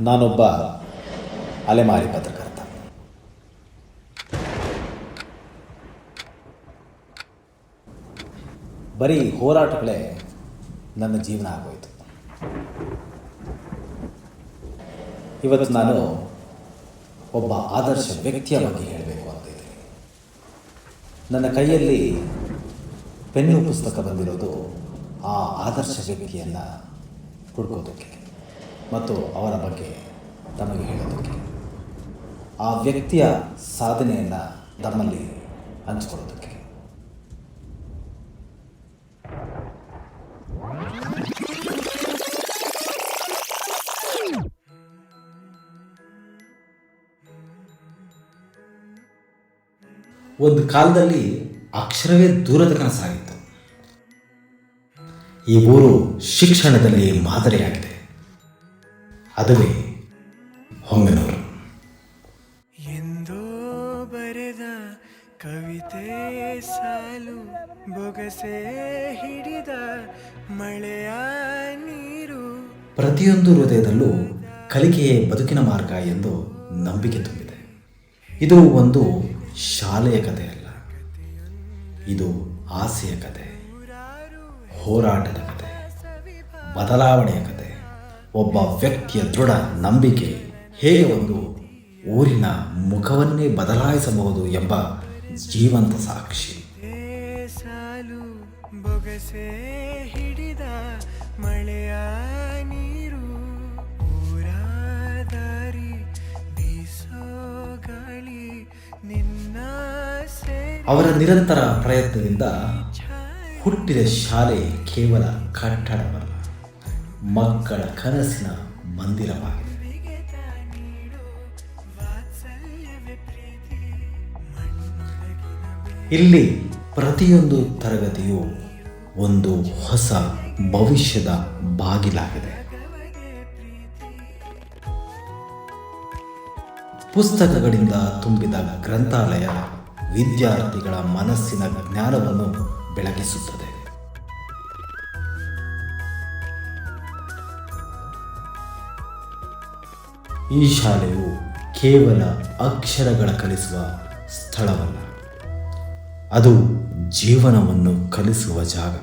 ನಾನೊಬ್ಬ ಅಲೆಮಾರಿ ಪತ್ರಕರ್ತ. ಬರೀ ಹೋರಾಟಗಳೇ ನನ್ನ ಜೀವನ ಆಗೋಯಿತು. ಇವತ್ತು ನಾನು ಒಬ್ಬ ಆದರ್ಶ ವ್ಯಕ್ತಿಯ ಬಗ್ಗೆ ಹೇಳಬೇಕು ಅಂತ ಇದೆ. ನನ್ನ ಕೈಯಲ್ಲಿ ಪೆನ್ನು ಪುಸ್ತಕ ಬಂದಿರೋದು ಆ ಆದರ್ಶ ವ್ಯಕ್ತಿಯನ್ನು ಹುಡ್ಕೋದಕ್ಕೆ ಮತ್ತು ಅವರ ಬಗ್ಗೆ ತಮಗೆ ಹೇಳೋದಕ್ಕೆ. ಆ ವ್ಯಕ್ತಿಯ ಸಾಧನೆಯನ್ನು ತಮ್ಮಲ್ಲಿ ಹಂಚಿಕೊಳ್ಳೋದಕ್ಕೆ. ಒಂದು ಕಾಲದಲ್ಲಿ ಅಕ್ಷರವೇ ದೂರದ ಕನಸಾಗಿತ್ತು ಈ ಊರು ಶಿಕ್ಷಣದಲ್ಲಿ ಮಾದರಿಯಾಗಿದೆ. ಅದುವೇ ಹೊಂಗನೂರು. ಎಂದೋ ಬರೆದ ಕವಿತೆ ಸಾಲು ಬೊಗಸೆ ಹಿಡಿದ ಮಳೆಯ ನೀರು. ಪ್ರತಿಯೊಂದು ಹೃದಯದಲ್ಲೂ ಕಲಿಕೆಯೇ ಬದುಕಿನ ಮಾರ್ಗ ಎಂದು ನಂಬಿಕೆ ತುಂಬಿದೆ. ಇದು ಒಂದು ಶಾಲೆಯ ಕಥೆಯಲ್ಲ ಇದು ಆಸೆಯ ಕತೆ ಹೋರಾಟದ ಕತೆ ಬದಲಾವಣೆಯ ಕತೆ ಒಬ್ಬ ವ್ಯಕ್ತಿಯ ದೃಢ ನಂಬಿಕೆ ಹೇಗೆ ಒಂದು ಊರಿನ ಮುಖವನ್ನೇ ಬದಲಾಯಿಸಬಹುದು ಎಂಬ ಜೀವಂತ ಸಾಕ್ಷಿ. ಸಾಲು, ಬೊಗಸೆ ಹಿಡಿದ ಮಳೆಯ ಅವರ ನಿರಂತರ ಪ್ರಯತ್ನದಿಂದ ಹುಟ್ಟಿದ ಶಾಲೆ ಕೇವಲ ಕಟ್ಟಡವಲ್ಲ ಮಕ್ಕಳ ಕನಸಿನ ಮಂದಿರವಾಗಿದೆ. ಇಲ್ಲಿ ಪ್ರತಿಯೊಂದು ತರಗತಿಯು ಒಂದು ಹೊಸ ಭವಿಷ್ಯದ ಬಾಗಿಲಾಗಿದೆ. ಪುಸ್ತಕಗಳಿಂದ ತುಂಬಿದ ಗ್ರಂಥಾಲಯ ವಿದ್ಯಾರ್ಥಿಗಳ ಮನಸ್ಸಿನ ಜ್ಞಾನವನ್ನು ಬೆಳಗಿಸುತ್ತದೆ. ಈ ಶಾಲೆಯು ಕೇವಲ ಅಕ್ಷರಗಳ ಕಲಿಸುವ ಸ್ಥಳವಲ್ಲ. ಅದು ಜೀವನವನ್ನು ಕಲಿಸುವ ಜಾಗ.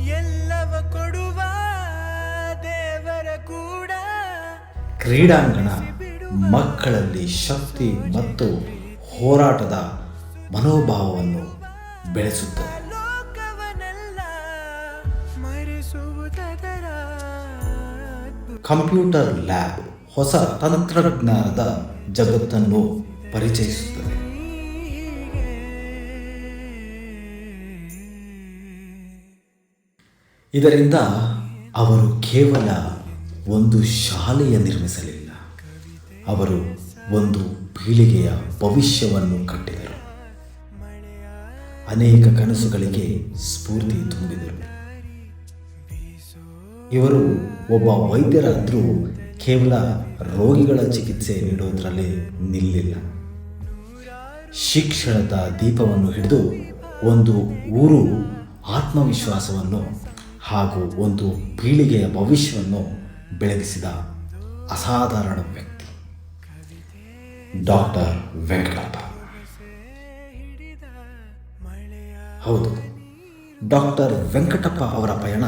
ಎಲ್ಲವ ಕೊಡುವ ದೇವರ ಕೂಡ ಕ್ರೀಡಾಂಗಣ ಮಕ್ಕಳಲ್ಲಿ ಶಕ್ತಿ ಮತ್ತು ಹೋರಾಟದ ಮನೋಭಾವವನ್ನು ಬೆಳೆಸುತ್ತದೆ. ಕಂಪ್ಯೂಟರ್ ಲ್ಯಾಬ್ ಹೊಸ ತಂತ್ರಜ್ಞಾನದ ಜಗತ್ತನ್ನು ಪರಿಚಯಿಸುತ್ತದೆ. ಇದರಿಂದ ಅವರು ಕೇವಲ ಒಂದು ಶಾಲೆಯ ನಿರ್ಮಿಸಲಿಲ್ಲ, ಅವರು ಒಂದು ಪೀಳಿಗೆಯ ಭವಿಷ್ಯವನ್ನು ಕಟ್ಟಿದರು. ಅನೇಕ ಕನಸುಗಳಿಗೆ ಸ್ಫೂರ್ತಿ ತುಂಬಿದರು. ಇವರು ಒಬ್ಬ ವೈದ್ಯರಾದರೂ ಕೇವಲ ರೋಗಿಗಳ ಚಿಕಿತ್ಸೆ ನೀಡುವುದರಲ್ಲಿ ನಿಲ್ಲಿಲ್ಲ. ಶಿಕ್ಷಣದ ದೀಪವನ್ನು ಹಿಡಿದು ಒಂದು ಊರು ಆತ್ಮವಿಶ್ವಾಸವನ್ನು ಹಾಗೂ ಒಂದು ಪೀಳಿಗೆಯ ಭವಿಷ್ಯವನ್ನು ಬೆಳಗಿಸಿದ ಅಸಾಧಾರಣ ವ್ಯಕ್ತಿ. ಡಾಕ್ಟರ್ ವೆಂಕಟಪ್ಪ ಹೌದು ಡಾಕ್ಟರ್ ವೆಂಕಟಪ್ಪ ಅವರ ಪಯಣ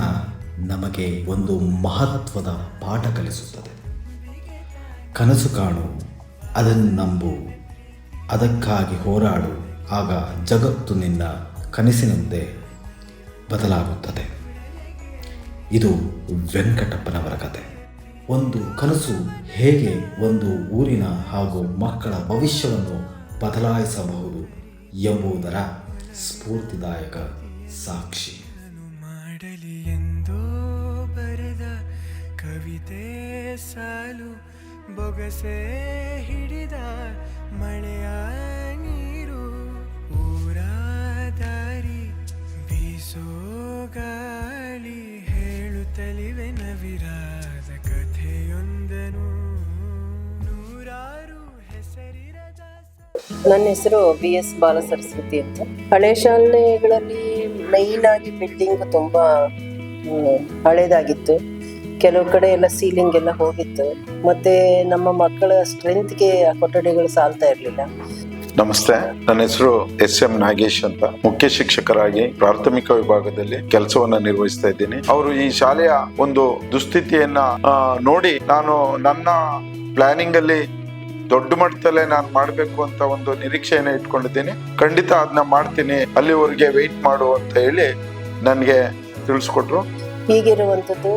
ನಮಗೆ ಒಂದು ಮಹತ್ವದ ಪಾಠ ಕಲಿಸುತ್ತದೆ. ಕನಸು ಕಾಣು, ಅದನ್ನು ನಂಬು, ಅದಕ್ಕಾಗಿ ಹೋರಾಡು, ಆಗ ಜಗತ್ತು ನಿನ್ನ ಕನಸಿನಂತೆ ಬದಲಾಗುತ್ತದೆ. ಇದು ವೆಂಕಟಪ್ಪನವರ ಕತೆ. ಒಂದು ಕನಸು ಹೇಗೆ ಒಂದು ಊರಿನ ಹಾಗೂ ಮಕ್ಕಳ ಭವಿಷ್ಯವನ್ನು ಬದಲಾಯಿಸಬಹುದು ಎಂಬುದರ ಸ್ಫೂರ್ತಿದಾಯಕ ಸಾಕ್ಷಿ. ಮಾಡಲಿ ಎಂದು ಬರೆದ ಕವಿತೆ ಸಾಲು, ಬೊಗಸೆ ಹಿಡಿದ ಮಳೆಯ ನನ್ನ ಹೆಸರು ಬಿ ಎಸ್ ಬಾಲ ಸರಸ್ವತಿ ಅಂತ. ಹಳೆ ಶಾಲೆಗಳಲ್ಲಿ ಮೈನ್ ಆಗಿ ಬಿಲ್ಡಿಂಗ್ ತುಂಬಾ ಹಳೇದಾಗಿತ್ತು. ಕೆಲವು ಕಡೆ ಎಲ್ಲ ಸೀಲಿಂಗ್ ಎಲ್ಲ ಹೋಗಿತ್ತು. ಮತ್ತೆ ನಮ್ಮ ಮಕ್ಕಳ ಸ್ಟ್ರೆಂತ್ಗೆ ಕೊಠಡಿಗಳು ಸಾಲ್ತಾ ಇರಲಿಲ್ಲ. ನಮಸ್ತೆ, ನನ್ನ ಹೆಸರು ಎಸ್ ಎಂ ನಾಗೇಶ್ ಅಂತ. ಮುಖ್ಯ ಶಿಕ್ಷಕರಾಗಿ ಪ್ರಾಥಮಿಕ ವಿಭಾಗದಲ್ಲಿ ಕೆಲಸವನ್ನ ನಿರ್ವಹಿಸ್ತಾ ಇದ್ದೀನಿ. ಅವರು ಈ ಶಾಲೆಯ ಒಂದು ದುಸ್ಥಿತಿಯನ್ನ ನೋಡಿ ನಾನು ನನ್ನ ಪ್ಲಾನಿಂಗ್ ಅಲ್ಲಿ ದೊಡ್ಡ ಮಟ್ಟದಲ್ಲೇ ನಾನು ಮಾಡಬೇಕು ಅಂತ ಒಂದು ನಿರೀಕ್ಷೆಯನ್ನು ಇಟ್ಕೊಂಡಿದ್ದೀನಿ. ಖಂಡಿತ ಅದನ್ನ ಮಾಡ್ತೀನಿ ಅಲ್ಲಿವರೆಗೆ ವೆಯ್ಟ್ ಮಾಡು ಅಂತ ಹೇಳಿ ನನಗೆ ತಿಳಿಸ್ಕೊಟ್ರು. ಹೀಗಿರುವಂಥದ್ದು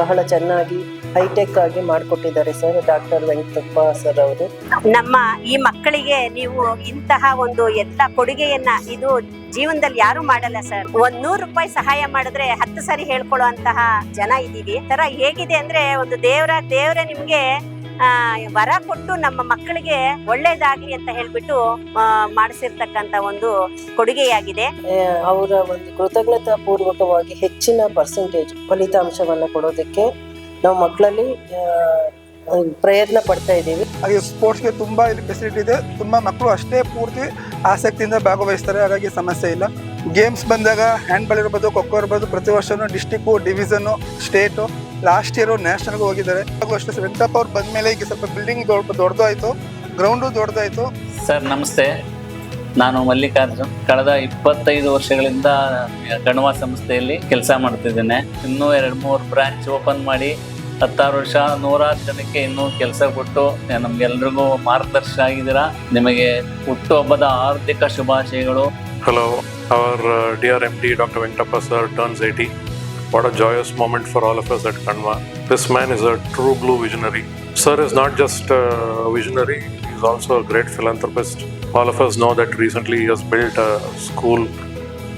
ಬಹಳ ಚೆನ್ನಾಗಿ ಹೈಟೆಕ್ ಆಗಿ ಮಾಡಿಕೊಟ್ಟಿದ್ದಾರೆ ಸರ್ ಡಾಕ್ಟರ್ ವೆಂಕಟಪ್ಪ ಸರ್ ಅವರು. ನಮ್ಮ ಈ ಮಕ್ಕಳಿಗೆ ನೀವು ಇಂತಹ ಒಂದು ಎಲ್ಲ ಕೊಡುಗೆಯನ್ನ ಇದು ಜೀವನದಲ್ಲಿ ಯಾರು ಮಾಡಲ್ಲ ಸರ್. ಒಂದ್ ನೂರು ರೂಪಾಯಿ ಸಹಾಯ ಮಾಡಿದ್ರೆ ಹತ್ತು ಸರಿ ಹೇಳ್ಕೊಳ್ಳೋ ಅಂತಹ ಜನ ಇದೀವಿ ತರ ಹೇಗಿದೆ ಅಂದ್ರೆ ಒಂದು ದೇವರ ದೇವರ ನಿಮ್ಗೆ ವರ ಕೊಟ್ಟು ನಮ್ಮ ಮಕ್ಕಳಿಗೆ ಒಳ್ಳೇದಾಗ್ಲಿ ಅಂತ ಹೇಳ್ಬಿಟ್ಟು ಮಾಡಿಸಿರ್ತಕ್ಕಂತ ಒಂದು ಕೊಡುಗೆಯಾಗಿದೆ. ಅವರ ಒಂದು ಕೃತಜ್ಞತಾ ಪೂರ್ವಕವಾಗಿ ಹೆಚ್ಚಿನ ಪರ್ಸೆಂಟೇಜ್ ಫಲಿತಾಂಶವನ್ನು ಕೊಡೋದಕ್ಕೆ ನಾವು ಮಕ್ಕಳಲ್ಲಿ ಪ್ರಯತ್ನ ಪಡ್ತಾ ಇದ್ದೀವಿ. ಹಾಗೆ ಸ್ಪೋರ್ಟ್ಸ್ಗೆ ತುಂಬಾ ಇಲ್ಲಿ ಫೆಸಿಲಿಟಿ ಇದೆ. ತುಂಬಾ ಮಕ್ಕಳು ಅಷ್ಟೇ ಪೂರ್ತಿ ಆಸಕ್ತಿಯಿಂದ ಭಾಗವಹಿಸ್ತಾರೆ. ಹಾಗಾಗಿ ಸಮಸ್ಯೆ ಇಲ್ಲ. ಗೇಮ್ಸ್ ಬಂದಾಗ ಹ್ಯಾಂಡ್ಬಾಲ್ ಇರ್ಬೋದು ಖೋಖೋ ಇರ್ಬೋದು ಪ್ರತಿ ವರ್ಷನೂ district division state last year ನ್ಯಾಷನಲ್ಗೆ ಹೋಗಿದ್ದಾರೆ. ಹಾಗೂ ಅಷ್ಟೇ ವೆಂಕಟಪ್ಪ ಅವ್ರು ಬಂದಮೇಲೆ ಈಗ ಸ್ವಲ್ಪ ಬಿಲ್ಡಿಂಗ್ ದೊಡ್ಡ ದೊಡ್ಡದಾಯಿತು. ಗ್ರೌಂಡು ದೊಡ್ಡದಾಯಿತು. ಸರ್ ನಮಸ್ತೆ. ನಾನು ಮಲ್ಲಿಕಾರ್ಜುನ್. ಕಳೆದ ಇಪ್ಪತ್ತೈದು ವರ್ಷಗಳಿಂದ ಕಣ್ವ ಸಂಸ್ಥೆಯಲ್ಲಿ ಕೆಲಸ ಮಾಡ್ತಿದ್ದೇನೆ. ಇನ್ನೂ ಎರಡು ಮೂರು ಬ್ರಾಂಚ್ ಓಪನ್ ಮಾಡಿ ಹತ್ತಾರು ವರ್ಷ ನೂರಾರು ಜನಕ್ಕೆ ಇನ್ನೂ ಕೆಲಸ ಕೊಟ್ಟು ನಮ್ಗೆಲ್ರಿಗೂ ಮಾರ್ಗದರ್ಶಕ ಆಗಿದ್ದೀರಾ? ನಿಮಗೆ ಹುಟ್ಟುಹಬ್ಬದ ಆರ್ಥಿಕ ಶುಭಾಶಯಗಳು. Hello our dear M D doctor Venkatappa sir turns 80. What a joyous moment for all of us at Kanwa. This man is a true blue visionary. Sir is not just a visionary, he is also a great philanthropist. All of us know that recently he has built a school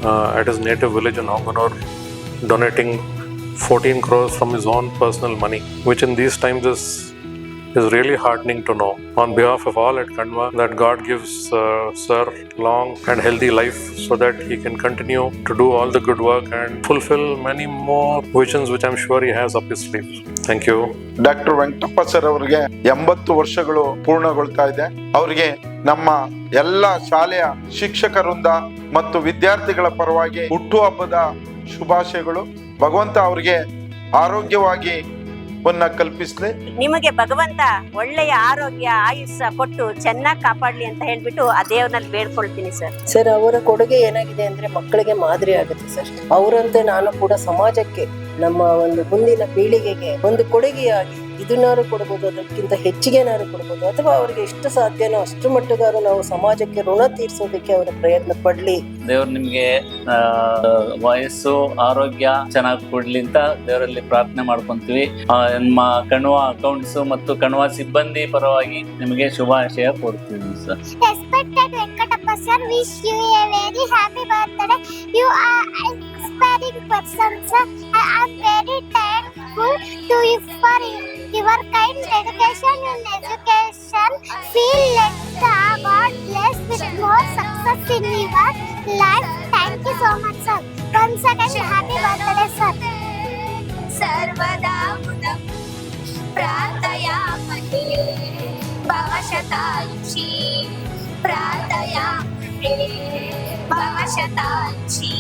uh, at his native village in Honganur, donating 14 crores from his own personal money, which in these times is is really heartening to know. On behalf of all at Kanwa, that God gives uh, Sir long and healthy life so that he can continue to do all the good work and fulfill many more visions which I'm sure he has up his sleeve. Thank you. Doctor Venkatappa sir ಅವರಿಗೆ ಎಂಬತ್ತು ವರ್ಷಗಳು ಪೂರ್ಣಗೊಳ್ತಾ ಇದೆ ಅವರಿಗೆ ನಮ್ಮ ಎಲ್ಲ ಶಾಲೆಯ ಶಿಕ್ಷಕರಿಂದ ಮತ್ತು ವಿದ್ಯಾರ್ಥಿಗಳ ಪರವಾಗಿ ಹುಟ್ಟುಹಬ್ಬದ ಶುಭಾಶಯಗಳು ಭಗವಂತ ಅವರಿಗೆ ಆರೋಗ್ಯವಾಗಿ ವನ್ನ ಕಲ್ಪಿಸಲಿ ನಿಮಗೆ ಭಗವಂತ ಒಳ್ಳೆಯ ಆರೋಗ್ಯ ಆಯುಷ್ಯ ಕೊಟ್ಟು ಚೆನ್ನಾಗಿ ಕಾಪಾಡ್ಲಿ ಅಂತ ಹೇಳ್ಬಿಟ್ಟು ಆ ದೇವ್ರಲ್ಲಿ ಬೇಡ್ಕೊಳ್ತೀನಿ ಸರ್. ಸರ್ ಅವರ ಕೊಡುಗೆ ಏನಾಗಿದೆ ಅಂದ್ರೆ ಮಕ್ಕಳಿಗೆ ಮಾದರಿ ಆಗುತ್ತೆ ಸರ್. ಅವರಂತೆ ನಾನು ಕೂಡ ಸಮಾಜಕ್ಕೆ ನಮ್ಮ ಒಂದು ಮುಂದಿನ ಪೀಳಿಗೆಗೆ ಒಂದು ಕೊಡುಗೆಯಾಗಿ ಇದನ್ನಾರು ಕೊಡ್ಬೋದು ಅದಕ್ಕಿಂತ ಹೆಚ್ಚಿಗೆನಾರು ಕೊಡ್ಬೋದು ಅಥವಾ ಅವರಿಗೆ ಎಷ್ಟು ಸಾಧ್ಯನೋ ಅಷ್ಟು ಮಟ್ಟಗಾರು ನಾವು ಸಮಾಜಕ್ಕೆ ಋಣ ತೀರ್ಸೋದಕ್ಕೆ ಅವರ ಪ್ರಯತ್ನ ಪಡ್ಲಿ. ದೇವ್ರು ನಿಮ್ಗೆ ವಯಸ್ಸು ಆರೋಗ್ಯ ಚೆನ್ನಾಗಿ ಕೊಡ್ಲಿ ಅಂತ ದೇವರಲ್ಲಿ ಪ್ರಾರ್ಥನೆ ಮಾಡ್ಕೊಂತೀವಿ. ನಮ್ಮ ಕಣ್ವ ಅಕೌಂಟ್ಸ್ ಮತ್ತು ಕಣ್ವ ಸಿಬ್ಬಂದಿ ಪರವಾಗಿ ನಿಮಗೆ ಶುಭಾಶಯ ಕೊಡ್ತೀವಿ sir. Respected Venkatappa sir, very you a you are an inspiring I am I am very you you for your kind dedication in education. Feel like the God bless with more success in your life. Thank you so much, sir. Once again, happy birthday, sir. सर्वदा मुदं प्रार्थयामहे भवशतायुषी प्रार्थयामहे भवशतायुषी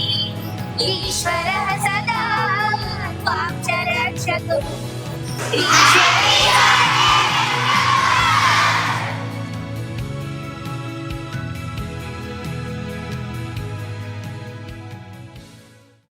ईश्वरः 你拿。